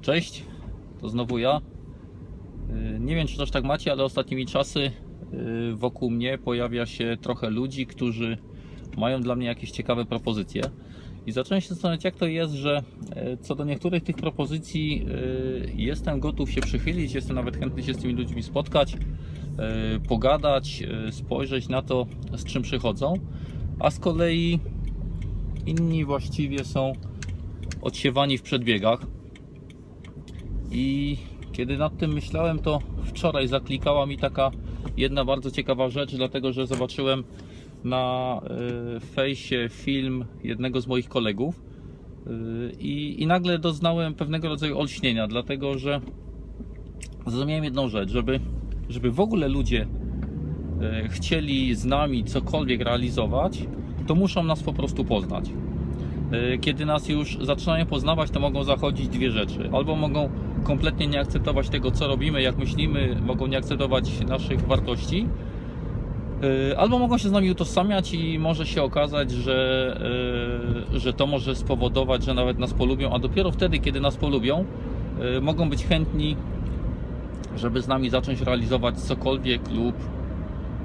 Cześć, to znowu ja. Y, Nie wiem, czy też tak macie, ale ostatnimi czasy y, wokół mnie pojawia się trochę ludzi, którzy mają dla mnie jakieś ciekawe propozycje. I zacząłem się zastanawiać, jak to jest, że e, co do niektórych tych propozycji y, jestem gotów się przychylić, jestem nawet chętny się z tymi ludźmi spotkać, y, pogadać, y, spojrzeć na to, z czym przychodzą, a z kolei inni właściwie są odsiewani w przedbiegach. I kiedy nad tym myślałem, to wczoraj zaklikała mi taka jedna bardzo ciekawa rzecz, dlatego że zobaczyłem na y, fejsie film jednego z moich kolegów y, i, i nagle doznałem pewnego rodzaju olśnienia, dlatego że zrozumiałem jedną rzecz, żeby, żeby w ogóle ludzie y, chcieli z nami cokolwiek realizować, to muszą nas po prostu poznać. Kiedy nas już zaczynają poznawać, to mogą zachodzić dwie rzeczy. Albo mogą kompletnie nie akceptować tego, co robimy, jak myślimy, mogą nie akceptować naszych wartości, y, albo mogą się z nami utożsamiać i może się okazać, że, y, że to może spowodować, że nawet nas polubią, a dopiero wtedy, kiedy nas polubią, y, mogą być chętni, żeby z nami zacząć realizować cokolwiek lub,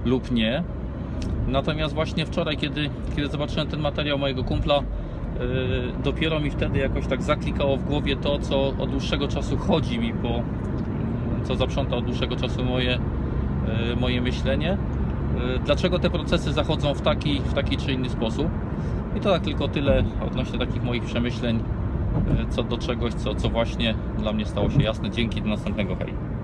lub nie. Natomiast właśnie wczoraj, kiedy, kiedy zobaczyłem ten materiał mojego kumpla, dopiero mi wtedy jakoś tak zaklikało w głowie to, co od dłuższego czasu chodzi mi po, co zaprząta od dłuższego czasu moje, yy, moje myślenie. Yy, Dlaczego te procesy zachodzą w taki, w taki czy inny sposób? I to tak tylko tyle odnośnie takich moich przemyśleń co do czegoś, co, co właśnie dla mnie stało się jasne. Dzięki, do następnego, hej.